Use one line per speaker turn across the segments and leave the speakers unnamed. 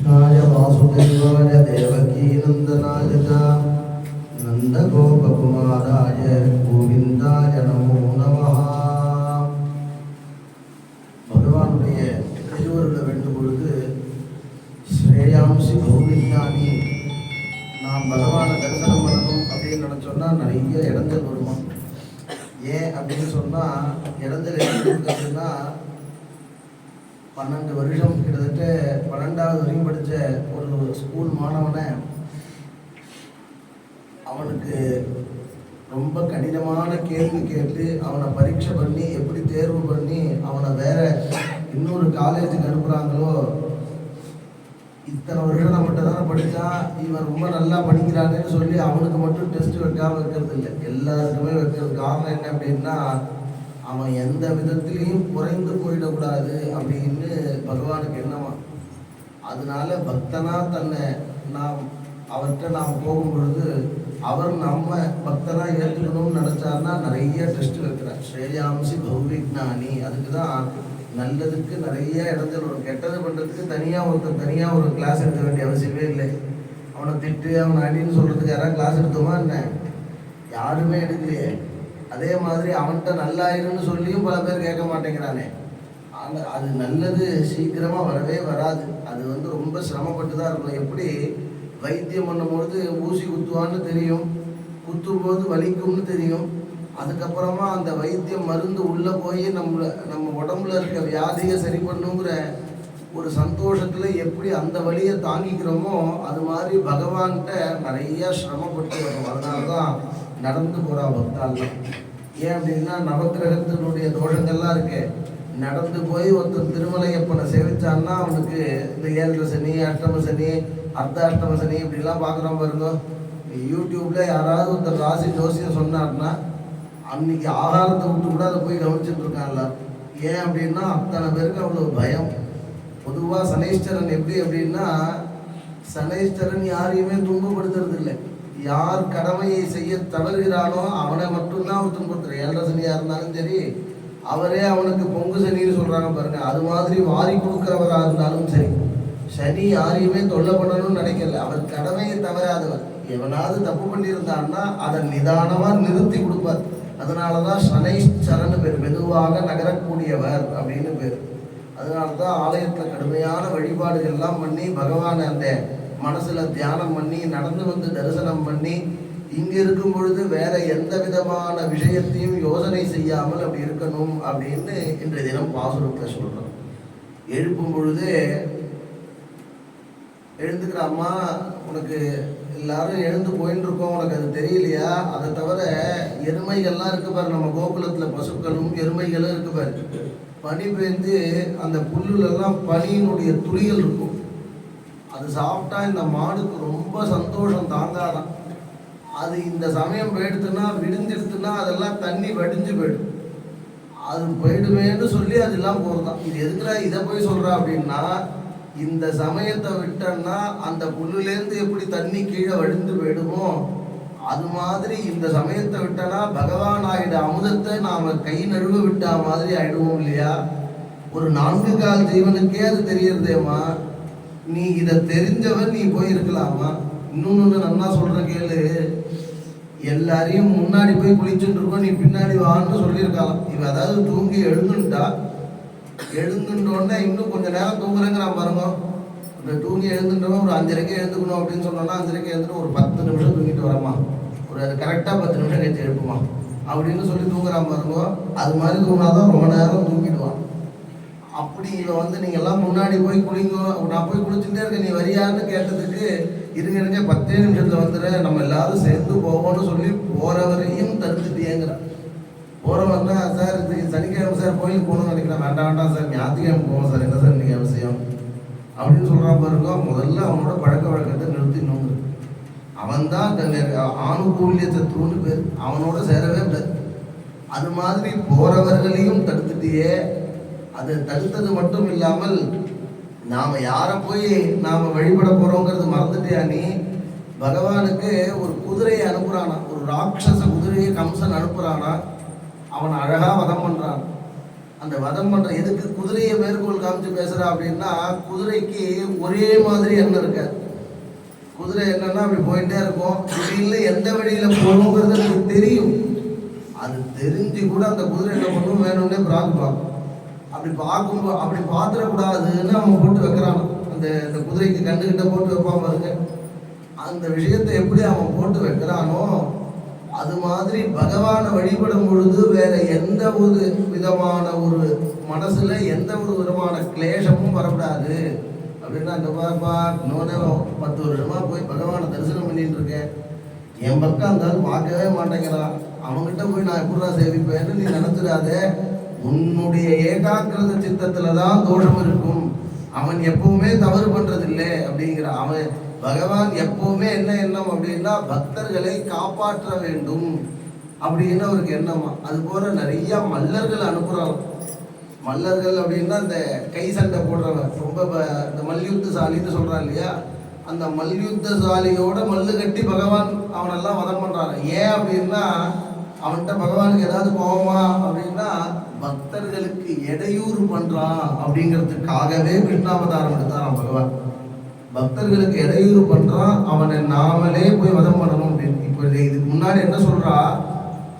कृष्णाय वासुदेवाय देवकीनन्दनाय च नन्दगोपकुमाराय गोविन्दाय नमो நமः பகவானுடைய திருவருளை வேண்டும் பொழுது ஸ்ரேயாம்சி பௌவிஞ்ஞானி நாம் பகவானை தரிசனம் பண்ணணும் அப்படின்னு நினச்சோன்னா நிறைய இடங்கள் வருமா ஏன் அப்படின்னு சொன்னால் இடங்கள் இருக்கிறதுனா பன்னெண்டு வருஷம் கிட்டத்தட்ட பன்னெண்டாவது வரையும் படித்த ஒரு ஸ்கூல் மாணவனை அவனுக்கு ரொம்ப கடினமான கேள்வி கேட்டு அவனை பரீட்சை பண்ணி எப்படி தேர்வு பண்ணி அவனை வேற இன்னொரு காலேஜுக்கு அனுப்புகிறாங்களோ இத்தனை வருஷம் நம்மகிட்ட தானே படித்தான் இவன் ரொம்ப நல்லா படிக்கிறானேன்னு சொல்லி அவனுக்கு மட்டும் டெஸ்ட் வைக்காமல் வைக்கிறது இல்லை. எல்லாருக்குமே வைக்கிறது. காரணம் என்ன அப்படின்னா அவன் எந்த விதத்திலையும் குறைந்து போயிடக்கூடாது அப்படின்னு பகவானுக்கு என்னவா. அதனால பக்தனா தன்னை நாம் அவர்கிட்ட நாம் போகும் பொழுது அவர் நம்ம பக்தனா ஏற்றுக்கணும்னு நினைச்சாருன்னா நிறைய டெஸ்ட் வைக்கிறார் ஸ்ரேயாம்சி பௌவிக்ஞானி அதுக்கு தான் நல்லதுக்கு நிறைய இடத்துல ஒரு கெட்டது பண்ணுறதுக்கு தனியாக ஒருத்தர் தனியாக ஒரு கிளாஸ் எடுக்க வேண்டிய அவசியமே இல்லை. அவனை திட்டு அவனை அடின்னு சொல்கிறதுக்கு யாராவது கிளாஸ் எடுத்தோமா என்ன? யாருமே எடுக்கலையே. அதே மாதிரி அவன்கிட்ட நல்லாயிருன்னு சொல்லியும் பல பேர் கேட்க மாட்டேங்கிறானே. அந்த அது நல்லது சீக்கிரமாக வரவே வராது. அது வந்து ரொம்ப சிரமப்பட்டு தான் இருக்கும் எப்படி? வைத்தியம் பண்ணும்பொழுது ஊசி குத்துவான்னு தெரியும். குத்தும்போது வலிக்கும்னு தெரியும். அதுக்கப்புறமா அந்த வைத்தியம் மருந்து உள்ளே போய் நம்மள நம்ம உடம்புல இருக்க வியாதியை சரி பண்ணுங்கிற ஒரு சந்தோஷத்தில் எப்படி அந்த வழியை தாங்கிக்கிறோமோ அது மாதிரி பகவான்கிட்ட நிறையா சிரமப்பட்டு வரும். அதனால தான் நடந்து போகிறா பக்தாலாம் ஏன் அப்படின்னா நவகிரகத்தினுடைய தோஷங்கள்லாம் இருக்குது நடந்து போய் ஒருத்தன் திருமலையப்பனை சேவிச்சான்னா அவனுக்கு இந்த ஏழரை சனி அஷ்டம சனி அர்த்த அஷ்டம சனி இப்படிலாம் பார்க்குறோம் பாருங்க. யூடியூப்பில் யாராவது ஒருத்தர் ராசி ஜோசியம் சொன்னார்னா அன்னைக்கு ஆகாரத்தை விட்டு கூட அதை போய் கவனிச்சுட்டு இருக்கான்ல ஏன் அப்படின்னா அத்தனை பேருக்கு அவ்வளோ பயம். பொதுவாக சனீஸ்வரன் எப்படி அப்படின்னா சனீஸ்வரன் யாரையுமே துன்பப்படுத்துறது இல்லை. யார் கடமையை செய்ய தவறுகிறானோ அவனை மட்டும்தான் அவர் துன்பப்படுத்துறார் ஏழரை சனியாக இருந்தாலும் சரி அவரே அவனுக்கு பொங்கு சனின்னு சொல்கிறாங்க பாருங்க. அது மாதிரி வாரி கொடுக்குறவராக இருந்தாலும் சரி. சனி யாரையுமே தொல்லை பண்ணணும்னு நினைக்கல. அவர் கடமையை தவறாதவர். எவனாவது தப்பு பண்ணியிருந்தான்னா அதை நிதானமாக நிறுத்தி கொடுப்பார். அதனால தான் சனைச்சரன்னு பேர் மெதுவாக நகரக்கூடியவர் அப்படின்னு பேர். அதனால தான் ஆலயத்தில் கடுமையான வழிபாடுகள்லாம் பண்ணி பகவானை அந்த மனசில் தியானம் பண்ணி நடந்து வந்து தரிசனம் பண்ணி இங்கே இருக்கும் பொழுது வேற எந்த விதமான விஷயத்தையும் யோசனை செய்யாமல் அப்படி இருக்கணும் அப்படின்னு இன்றைய தினம் பாசுரத்தில் சொல்கிறோம் எழுப்பும் பொழுது எழுந்துக்கிற அம்மா உனக்கு எல்லாரும் எழுந்து போயின்னு இருக்கோம் உனக்கு அது தெரியலையா? அதை தவிர எருமைகள்லாம் இருக்கு பாரு நம்ம கோகுலத்தில் பசுக்களும் எருமைகளும் இருக்கு பாரு. பனி பெய்ந்து அந்த புல்லுலெல்லாம் பனியினுடைய துளிகள் இருக்கும். அது சாப்பிட்டா இந்த மாடுக்கு ரொம்ப சந்தோஷம் தாங்காதான். அது இந்த சமயம் போயிடுத்துன்னா விடுஞ்சிடுத்துன்னா அதெல்லாம் தண்ணி வடிஞ்சு போயிடும். அது போயிடுமேன்னு சொல்லி அதெல்லாம் போகிறதான் இது எதுக்குடா இதை போய் சொல்கிறா அப்படின்னா இந்த சமயத்தை விட்டோன்னா அந்த புல்லுலேருந்து எப்படி தண்ணி கீழே வடிந்து போயிடுமோ அது மாதிரி இந்த சமயத்தை விட்டனா பகவான் ஆகிட அமுதத்தை நாம் கை நழுவ விட்டா மாதிரி ஆயிடுவோம் இல்லையா? ஒரு நான்கு கால் ஜீவனுக்கே அது தெரியறதேம்மா. நீ இதை தெரிஞ்சவன் நீ போயிருக்கலாமா? இன்னொன்னு நன்னா சொல்கிற கேளு. எல்லாரையும் முன்னாடி போய் குளிச்சுட்டு இருக்கோம் நீ பின்னாடி வான்னு சொல்லியிருக்கலாம் இவன் அதாவது தூங்கி எழுந்துட்டா எழுந்துட்டோடனே இன்னும் கொஞ்ச நேரம் தூங்குறேங்கிறான் பாருங்க. இந்த தூங்கி எழுந்துட்டோம் ஒரு அஞ்சரைக்கே எழுந்துக்கணும் அப்படின்னு சொன்னோன்னா அஞ்சரைக்கே எழுந்துட்டு ஒரு பத்து நிமிஷம் தூங்கிட்டு வரமா. ஒரு அது கரெக்டாக பத்து நிமிஷம் கழிச்சு எழுப்புமா. அப்படின்னு சொல்லி தூங்குறான் பாருங்க. அது மாதிரி தூங்கினாதான் ரொம்ப நேரம் தூங்கிடுவான் அப்படி இவன் வந்து நீங்கள் எல்லாம் முன்னாடி போய் குளிங்க நான் போய் குளிச்சுட்டே இருக்கேன் நீ வரியான்னு கேட்டதுக்கு இருங்க இருங்க பத்தே நிமிஷத்தில் வந்துடுற நம்ம எல்லாரும் சேர்ந்து போவோம்னு சொல்லி போகிறவரையும் தடுத்துட்டேங்கிறான் தான் சார் இது சனிக்கிழமை சார் கோயிலுக்கு போகணும்னு நினைக்கிறேன். வேண்டாம் வேண்டாம் சார் ஞாயிற்றுக்கிழமை போவோம் சார். என்ன சார் நீங்கள் அவசியம் அப்படின்னு சொல்றான் பாருங்க. முதல்ல அவனோட பழக்க வழக்கத்தை நிறுத்தினோங்க அவன் தான் ஆணுகூல்ய சத்ருன்னு பேர். அவனோட சேரவே இல்லை. அது மாதிரி போறவர்களையும் தடுத்துட்டியே. அது தடுத்தது மட்டும் இல்லாமல் நாம யாரை போய் நாம வழிபட போறோங்கிறது மறந்துட்டியா நீ? பகவானுக்கு ஒரு குதிரையை அனுப்புறானா ஒரு ராட்சச குதிரையை கம்சன் அனுப்புறானா அவன் அழகா வதம் பண்றான். அந்த வதம் பண்ற எதுக்கு குதிரையை மேற்கோள் காமிச்சு பேசுறா அப்படின்னா குதிரைக்கு ஒரே மாதிரி எண்ணம் இருக்காது குதிரை என்னன்னா அப்படி போயிட்டே இருக்கும். திடீர்னு எந்த வழியில போகணுங்கிறது எனக்கு தெரியும். அது தெரிஞ்சு கூட அந்த குதிரை என்ன பண்ணும் வேணும்னே பிரார்த்தம் அப்படி பார்க்கும்போது அப்படி பார்த்துடக்கூடாதுன்னு அவன் போட்டு வைக்கிறான் அந்த இந்த குதிரைக்கு கண்டுகிட்ட போட்டு வைப்பான் பாருங்க. அந்த விஷயத்தை எப்படி அவன் போட்டு வைக்கிறானோ அது மாதிரி பகவானை வழிபடும் பொழுது வேற எந்த ஒரு விதமான ஒரு மனசுல எந்த ஒரு விதமான கிளேஷமும் வரக்கூடாது. அப்படின்னா அந்த பாப்பா இன்னொன்று பத்து வருஷமா போய் பகவானை தரிசனம் பண்ணிட்டு இருக்கேன். என் பக்கம் அந்த பார்க்கவே மாட்டேங்கிறான். அவன்கிட்ட போய் நான் எப்படிதான் சேவிப்பேன்னு நீ நினைச்சிடாதே. உன்னுடைய ஏகாக்கிரத சித்தத்துல தான் தோஷம் இருக்கும். அவன் எப்பவுமே தவறு பண்றதில்லை அப்படிங்கிற அவன் பகவான் எப்பவுமே என்ன எண்ணம் அப்படின்னா பக்தர்களை காப்பாற்ற வேண்டும் அப்படின்னு அவருக்கு எண்ணமா? அது போல நிறைய மல்லர்கள் அனுப்புறாங்க மல்லர்கள் அப்படின்னா இந்த கை சண்டை போடுறவன். ரொம்ப ப- இந்த மல்யுத்தசாலின்னு சொல்றான் இல்லையா? அந்த மல்யுத்த சாலியோட மல்லு கட்டி பகவான் அவனெல்லாம் வதம் பண்றான். ஏன் அப்படின்னா அவன்கிட்ட பகவானுக்கு ஏதாவது கோவமா அப்படின்னா பக்தர்களுக்கு இடையூறு பண்றான் அப்படிங்கிறதுக்காகவே கிருஷ்ணாவதாரம் எடுத்தாராம் பகவான். பக்தர்களுக்கு இடையூறு பண்றான் அவனை நாமளே போய் வதம் பண்ணணும் அப்படின்னு. இப்போ இதுக்கு முன்னாடி என்ன சொல்றா?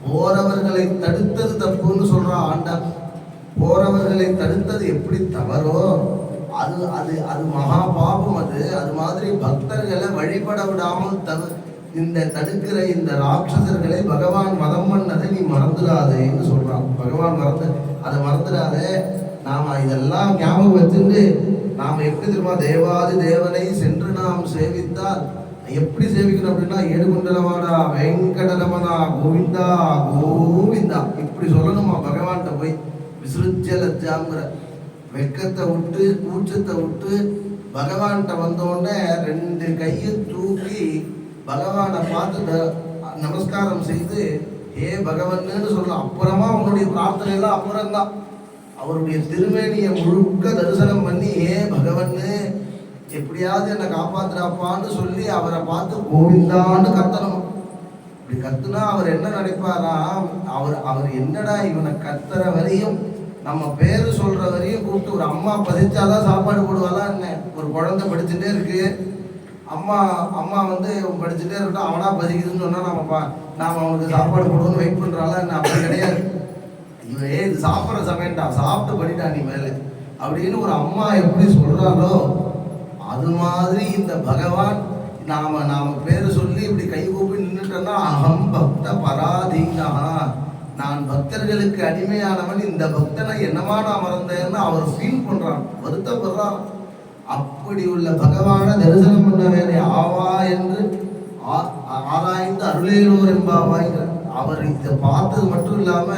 போறவர்களை தடுத்தது தப்புன்னு சொல்றா ஆண்டா. போறவர்களை தடுத்தது எப்படி தவறோ அது அது அது மகா பாபம் அது. அது மாதிரி பக்தர்களை வழிபட விடாமல் தவிர இந்த தடுக்கிற இந்த ராட்சசர்களை பகவான் மதம் பண்ணதை நீ மறந்துடாதேன்னு சொல்றான். பகவான் மறந்து அதை மறந்துடாதே. நாம இதெல்லாம் ஞாபகம் வச்சுட்டு நாம எப்படி தெரியுமா தேவாதி தேவனை சென்று நாம் சேவித்தால் எப்படி சேவிக்கணும் அப்படின்னா ஏடுகுண்டலவாடா வெங்கடலமனா கோவிந்தா கோவிந்தா. இப்படி சொல்லணுமா பகவான்கிட்ட போய் விசுருத்திய லஜ்ஜாங்கிற வெக்கத்தை விட்டு கூச்சத்தை விட்டு பகவான்கிட்ட வந்தோடனே ரெண்டு கையை தூக்கி பகவானை பார்த்து த- நமஸ்காரம் செய்து ஏ பகவன்னு சொல்லலாம் அப்புறமா அவனுடைய பிரார்த்தனை எல்லாம் அப்புறம்தான். அவருடைய திருமேனியை முழுக்க தரிசனம் பண்ணி ஏ பகவன்னு எப்படியாவது என்னை காப்பாத்துறாப்பான்னு சொல்லி அவரை பார்த்து கோவிந்தான்னு கத்தணும். இப்படி கத்துனா அவர் என்ன நினைப்பாரா? அவர் அவர் என்னடா இவனை கத்துற வரையும் நம்ம பேரு சொல்ற வரையும் கூப்பிட்டு ஒரு அம்மா பதிச்சாதான் சாப்பாடு போடுவாளா என்ன? ஒரு குழந்தை படிச்சுட்டே இருக்கு. அம்மா அம்மா வந்து படிச்சுட்டே இருக்கட்டும் அவனா பதிக்குதுன்னு சொன்னா நம்ம பா நாம அவனுக்கு சாப்பாடு போடுவோம்னு வெயிட் பண்றாளா நான் அப்படி கிடையாது. இவன் ஏ இது சாப்பிட்ற சமயம்டா சாப்பிட்டு பண்ணிட்டா நீ மேலே. அப்படின்னு ஒரு அம்மா எப்படி சொல்றாளோ அது மாதிரி இந்த பகவான் நாம நாம பேர் சொல்லி இப்படி கை கூப்பி நின்றுட்டோம்னா அகம் பக்த பராதீனா நான் பக்தர்களுக்கு அடிமையானவன் இந்த பக்தனை என்னமா நான் மறந்தேன்னு அவர் ஃபீல் பண்றான் வருத்தப்படுறான். அப்படி உள்ள பகவானை தரிசனம் பண்ண வேலை ஆவா என்று ஆ- ஆராய்ந்து அருளேலோர் என்பாவாய்கிறார் அவர் இதை பார்த்தது மட்டும் இல்லாம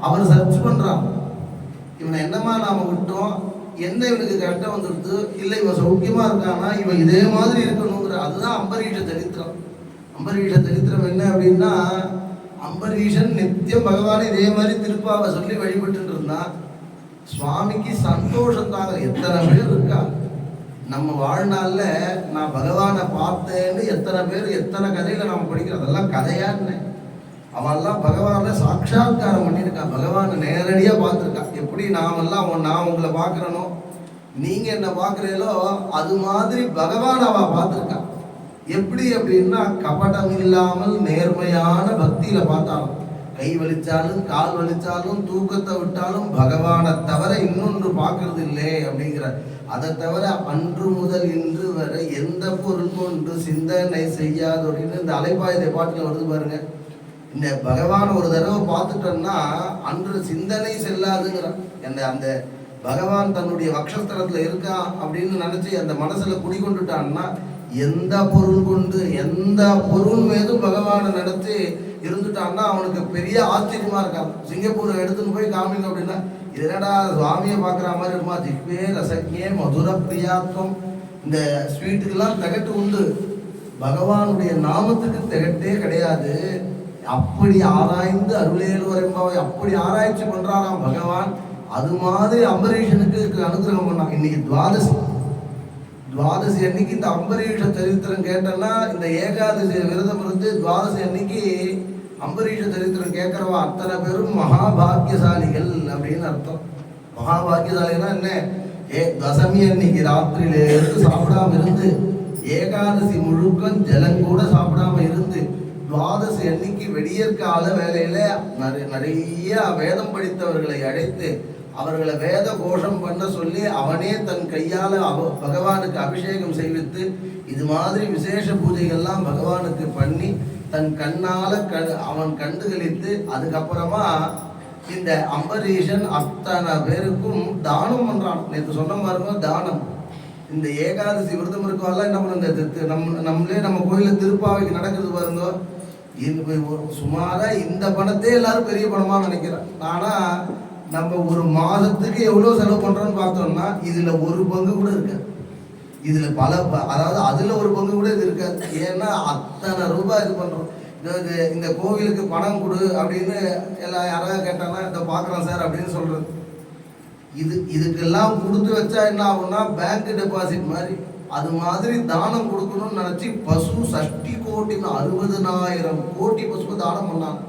அவர் சர்ச் பண்றான். இவனை என்னமா நாம விட்டோம்? என்ன இவனுக்கு கஷ்டம் வந்துடுது இல்லை இவன் சௌக்கியமா இருக்கானா? இவன் இதே மாதிரி இருக்கணுங்கிற அதுதான் அம்பரீஷ சரித்திரம். அம்பரீஷ சரித்திரம் என்ன அப்படின்னா அம்பரீஷன் நித்தியம் பகவான் இதே மாதிரி திருப்பாவை சொல்லி வழிபட்டு இருந்தான். சுவாமிக்கு சந்தோஷத்தாக எத்தனை பேர் இருக்கா நம்ம வாழ்நாளில் நான் பகவானை பார்த்தேன்னு எத்தனை பேர் எத்தனை கதையில நாம் படிக்கிறோம்? அதெல்லாம் கதையான்னு அவெல்லாம் பகவானை சாட்சா்காரம் பண்ணியிருக்கான் பகவானை நேரடியாக பார்த்துருக்கான் எப்படி நாமெல்லாம் அவன் நான் உங்களை பார்க்குறனோ நீங்கள் என்ன பார்க்குறீங்களோ அது மாதிரி பகவான் அவ பார்த்துருக்கான் எப்படி அப்படின்னா கபடம் இல்லாமல் நேர்மையான பக்தியில பார்த்தாலும் கை வலிச்சாலும் கால் வலிச்சாலும் தூக்கத்தை விட்டாலும் பகவானை தவிர இன்னொன்று பார்க்கறது இல்லை அப்படிங்கிற அதை தவிர அன்று முதல் இன்று வரை எந்த பொருள் கொண்டு சிந்தனை செய்யாதொன்னு இந்த அலைப்பாயுதை பாட்டில் வருது பாருங்க. இந்த பகவான் ஒரு தடவை பார்த்துட்டோம்னா அன்று சிந்தனை செல்லாதுங்கிறான். அந்த அந்த பகவான் தன்னுடைய வக்ஷஸ்தலத்தில் இருக்கான் அப்படின்னு நினச்சி அந்த மனசில் குடிகொண்டுட்டான்னா எந்த பொருள் கொண்டு எந்த பொருள் மீதும் பகவானை நடத்தி இருந்துட்டான்னா அவனுக்கு பெரிய ஆச்சரியமாக இருக்கான். சிங்கப்பூரை எடுத்துன்னு போய் காமிங்க அப்படின்னா இதனடா என்னடா சுவாமியை பார்க்குற மாதிரி இருக்குமா? திக்வே ரசக்ஞே மதுர பிரியாத்வம் இந்த ஸ்வீட்டுக்கெல்லாம் திகட்டு உண்டு. பகவானுடைய நாமத்துக்கு திகட்டே கிடையாது. அப்படி ஆராய்ந்து அருளேலுவர் என்பவை அப்படி ஆராய்ச்சி பண்ணுறாராம் பகவான். அது மாதிரி அம்பரீஷனுக்கு அனுகிரகம் பண்ணான். இன்னைக்கு துவாதசி. துவாதசி அன்னைக்கு இந்த அம்பரீஷ சரித்திரம் கேட்டேன்னா இந்த ஏகாதசி விரதம் இருந்து துவாதசி அன்னைக்கு அம்பரீஷ சரித்திரம் கேட்குறவா அத்தனை பேரும் மகாபாக்கியசாலிகள். அப்படின்னு அர்த்தம். மகாபாக்கியசாலினா என்ன? ஏ தசமி அன்னைக்கு ராத்திரியில இருந்து சாப்பிடாம இருந்து ஏகாதசி முழுக்கம் ஜலம் கூட சாப்பிடாம இருந்து துவாதசி அன்னைக்கு வெடியற்கால வேலையில நிறைய நிறைய வேதம் படித்தவர்களை அழைத்து அவர்களை வேத கோஷம் பண்ண சொல்லி அவனே தன் கையால அவ பகவானுக்கு அபிஷேகம் செய்வித்து இது மாதிரி விசேஷ பூஜைகள்லாம் பகவானுக்கு பண்ணி தன் கண்ணால க அவன் கண்டுகளித்து அதுக்கப்புறமா இந்த அம்பரீஷன் அத்தனை பேருக்கும் தானம் பண்றான். நேற்று சொன்ன மாதிரி தானம். இந்த ஏகாதசி விரதம் இருக்கவெல்லாம் என்ன பண்ண இந்த தி- நம்ம நம்மளே நம்ம கோயில திருப்பாவைக்கு நடக்குது பாருங்க. இது சுமாரா இந்த பணத்தை எல்லாரும் பெரிய பணமா நினைக்கிறேன். ஆனா நம்ம ஒரு மாதத்துக்கு எவ்வளவு செலவு பண்றோம்னு பார்த்தோம்னா இதுல ஒரு பங்கு கூட இருக்காது. இதுல பல ப- அதாவது அதுல ஒரு பங்கு கூட இது இருக்காது. ஏன்னா அத்தனை ரூபாய் இது பண்றோம். இது இது- இந்த கோவிலுக்கு பணம் கொடு அப்படின்னு எல்லாம் யாராவது கேட்டாங்கன்னா இதை பார்க்குறோம் சார் அப்படின்னு சொல்கிறது இது இதுக்கெல்லாம் கொடுத்து வச்சா என்ன ஆகும்னா பேங்க் டெபாசிட் மாதிரி. அது மாதிரி தானம் கொடுக்கணும்னு நினச்சி பசு சஷ்டி கோட்டின்னு அறுபதனாயிரம் கோட்டி பசுவை தானம் பண்ணாங்க.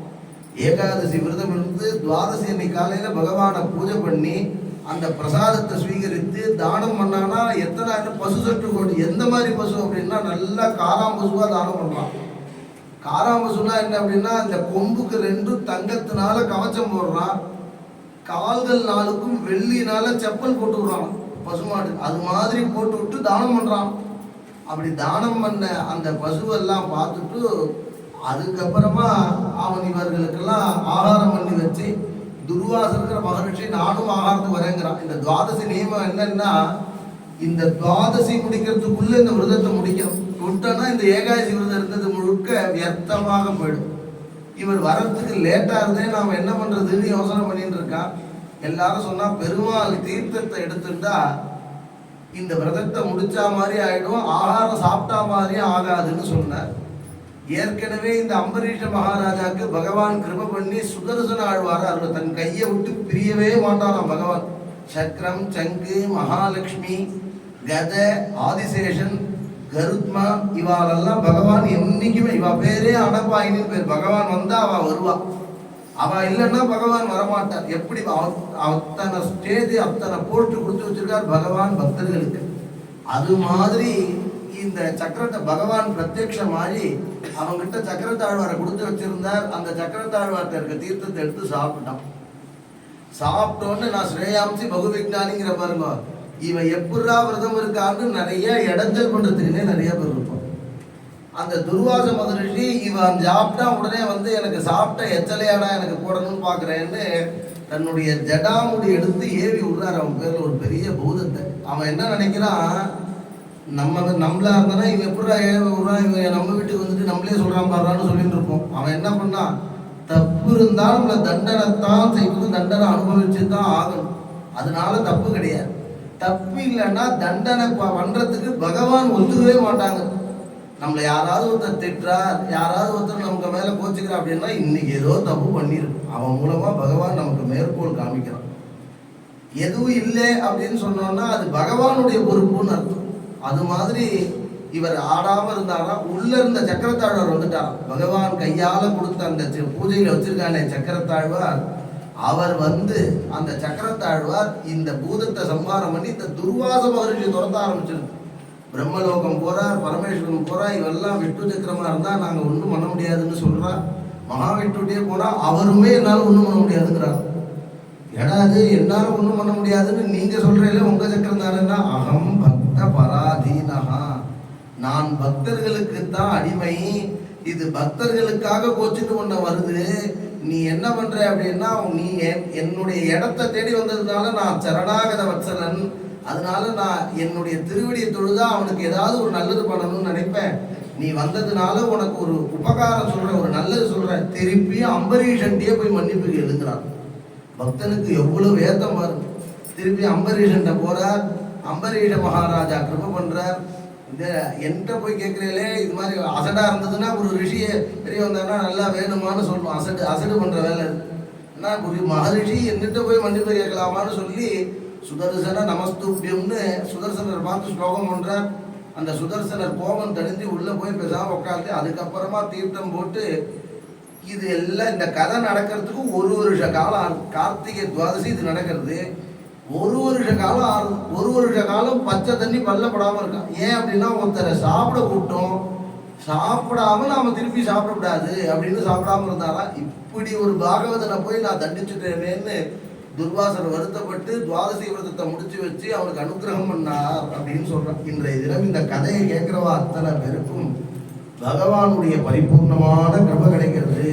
ஏகாதசி விரதம் இருந்து துவாதசி அன்னைக்கு காலையில் பகவானை பூஜை பண்ணி அந்த பிரசாதத்தை ஸ்வீகரித்து தானம் பண்ணான்னா எத்தனை பசு சட்டு கோடி எந்த மாதிரி பசு அப்படின்னா நல்லா காளாம் பசுவாக தானம் பண்ணலாம் காராமசுனா என்ன அப்படின்னா அந்த கொம்புக்கு ரெண்டும் தங்கத்தினால கவச்சம் போடுறான். கால்கள் நாளுக்கும் வெள்ளினால செப்பல் போட்டு விடுறான். பசுமாடு. அது மாதிரி போட்டு விட்டு தானம் பண்ணுறான் அப்படி தானம் பண்ண அந்த பசுவெல்லாம் பார்த்துட்டு அதுக்கப்புறமா அவன் இவர்களுக்கெல்லாம் ஆகாரம் பண்ணி வச்சு துர்வாசனுங்கிற மகரிஷி நானும் ஆகாரத்துக்கு வரேங்கிறான். இந்த துவாதசி நியமம் என்னன்னா இந்த துவாதசி முடிக்கிறதுக்குள்ள இந்த விரதத்தை முடிக்கணும். விட்டோன்னா இந்த ஏகாதசி விரதம் இருந்தது முழுக்க வியர்த்தமாக போயிடும். இவர் வர்றதுக்கு லேட்டாக இருந்தே நாம் என்ன பண்ணுறதுன்னு யோசனை பண்ணிட்டு இருக்கான். எல்லாரும் சொன்னால் பெருமாள் தீர்த்தத்தை எடுத்துட்டா இந்த விரதத்தை முடிச்சா மாதிரி ஆகிடும் ஆகாரம் சாப்பிட்டா மாதிரியும் ஆகாதுன்னு சொன்னார். ஏற்கனவே இந்த அம்பரீஷ மகாராஜாக்கு பகவான் கிருப பண்ணி சுதர்சன ஆழ்வார் அவர் தன் கையை விட்டு பிரியவே மாட்டாராம் பகவான். சக்கரம் சங்கு மகாலட்சுமி கத ஆதிசேஷன் கருத்மா இவாளெல்லாம் பகவான் என்னைக்குமே இவ பேரே அடப்பாயின்னு பேர். பகவான் வந்தா அவ வருவா. அவ இல்லைன்னா பகவான் வரமாட்டார். எப்படி? அத்தனை ஸ்டேஜ் அத்தனை போட்டு கொடுத்து வச்சிருக்கார் பகவான் பக்தர்களுக்கு. அது மாதிரி இந்த சக்கரத்தை பகவான் பிரத்யக்ஷமாகி அவங்கிட்ட சக்கரத்தாழ்வாரை கொடுத்து வச்சிருந்தார். அந்த சக்கரத்தாழ்வார்த்த இருக்க தீர்த்தத்தை எடுத்து சாப்பிட்டான். சாப்பிட்டோன்னு நான் ஸ்ரேயாம்சி பகு பாருங்க. இவன் எப்படா விரதம் இருக்கான்னு நிறைய இடைஞ்சல் பண்றதுக்குன்னே நிறைய பேர் இருப்பான் அந்த துர்வாச மகரிஷி இவன் சாப்பிட்டா உடனே வந்து எனக்கு சாப்பிட்ட எச்சலையாடா எனக்கு போடணும்னு பார்க்குறேன்னு தன்னுடைய ஜடாமுடி எடுத்து ஏவி விடுறாரு. அவன் பேர்ல ஒரு பெரிய பூதத்தை. அவன் என்ன நினைக்கிறான்? நம்ம நம்மளா இருந்தானா இவன் எப்படா ஏவி விடுறான் இவன் நம்ம வீட்டுக்கு வந்துட்டு நம்மளே சொல்றான் பாடுறான்னு சொல்லிட்டு இருப்போம். அவன் என்ன பண்ணான்? தப்பு இருந்தால் நம்மளை தண்டனைத்தான் செய்யணும். தண்டனை அனுபவிச்சு தான் ஆகணும். அதனால தப்பு கிடையாது. தப்பு இல்லைன்னா தண்டனை ப- பண்றதுக்கு பகவான் ஒத்துக்கவே மாட்டாங்க. நம்மளை யாராவது ஒருத்தர் திட்டுறா யாராவது ஒருத்தர் நமக்கு மேலே கோச்சுக்கிறா அப்படின்னா இன்னைக்கு ஏதோ தப்பு பண்ணிருக்கும் அவன் மூலமா பகவான் நமக்கு மேற்கோள் காமிக்கிறான். எதுவும் இல்லை அப்படின்னு சொன்னோம்னா அது பகவானுடைய பொறுப்புன்னு அர்த்தம். அது மாதிரி இவர் ஆடாம இருந்தாரா உள்ள இருந்த சக்கரத்தாழ்வார் வந்துட்டார். பகவான் கையால கொடுத்த அந்த பூஜையில வச்சிருக்கானே சக்கரத்தாழ்வார் அவர் வந்து அந்த சக்கரத்தாழ்வார் இந்த பூதத்தை சம்ஹாரம் பண்ணி இந்த துர்வாச மகரிஷி துரத்த ஆரம்பிச்சிருக்கு பிரம்மலோகம் போறார் பரமேஸ்வரன் போறா இவெல்லாம் விட்டு சக்கரமா இருந்தா நாங்க ஒண்ணும் பண்ண முடியாதுன்னு சொல்றா. மகா விட்டுட்டே போனா அவருமே என்னால ஒண்ணும் பண்ண முடியாதுங்கிறார். ஏடா அது என்னால ஒண்ணும் பண்ண முடியாதுன்னு நீங்க சொல்றீங்களே உங்க சக்கரம் தானேன்னா அகம் பக்த பராதீனகா நான் பக்தர்களுக்கு தான் அடிமை. இது பக்தர்களுக்காக கோச்சிட்டு ஒன்று வருது. நீ என்ன பண்ற அப்படின்னா நீ என்- என்னுடைய இடத்தை தேடி வந்ததுனால நான் சரணாகத வத்சலன். அதனால நான் என்னுடைய திருவடியை தொழுதா அவனுக்கு ஏதாவது ஒரு நல்லது பண்ணணும்னு நினைப்பேன். நீ வந்ததுனால உனக்கு ஒரு உபகாரம் சொல்ற ஒரு நல்லது சொல்ற திருப்பி அம்பரீஷன்டியே போய் மன்னிப்பு எழுதுறான் பக்தனுக்கு எவ்வளவு வேதம் வரும் திருப்பி அம்பரீஷன்ட்ட போறார். அம்பரீஷ மகாராஜா கிருப பண்றார். இந்த என்கிட்ட போய் கேட்குறீங்களே இது மாதிரி அசடாக இருந்ததுன்னா ஒரு ரிஷிய பெரிய வந்தாருன்னா நல்லா வேணுமான்னு சொல்லுவோம் அசடு அசடு பண்ணுற வேலை இது. என்ன ஒரு மகரிஷி என்னிட்ட போய் மன்னிப்பு கேட்கலாமான்னு சொல்லி சுதர்சன நமஸ்தூபியம்னு சுதர்சனர் பார்த்து ஸ்லோகம் பண்ணுறார் அந்த சுதர்சனர் கோபம் தணிஞ்சு உள்ளே போய் பேசாம உட்காந்து அதுக்கப்புறமா தீர்த்தம் போட்டு இது எல்லாம் இந்த கதை நடக்கிறதுக்கு ஒரு வருஷ காலம் கார்த்திகை துவாதசி இது நடக்கிறது. ஒரு வருஷ காலம் ஆறு ஒரு வருஷ காலம் பச்சை தண்ணி பல்லப்படாமல் இருக்கான் ஏன் அப்படின்னா ஒருத்தரை சாப்பிட கூட்டம் சாப்பிடாம நாம திருப்பி சாப்பிடக்கூடாது அப்படின்னு சாப்பிடாம இருந்தாரா? இப்படி ஒரு பாகவதனை போய் நான் தண்டிச்சுட்டேனேன்னு துர்வாசர் வருத்தப்பட்டு துவாதசி விரதத்தை முடிச்சு வச்சு அவனுக்கு அனுகிரகம் பண்ணார் அப்படின்னு சொல்றான் இன்றைய தினம் இந்த கதையை கேட்கிறவா அத்தனை பேருக்கும் பகவானுடைய பரிபூர்ணமான கிரம கிடைக்கிறது.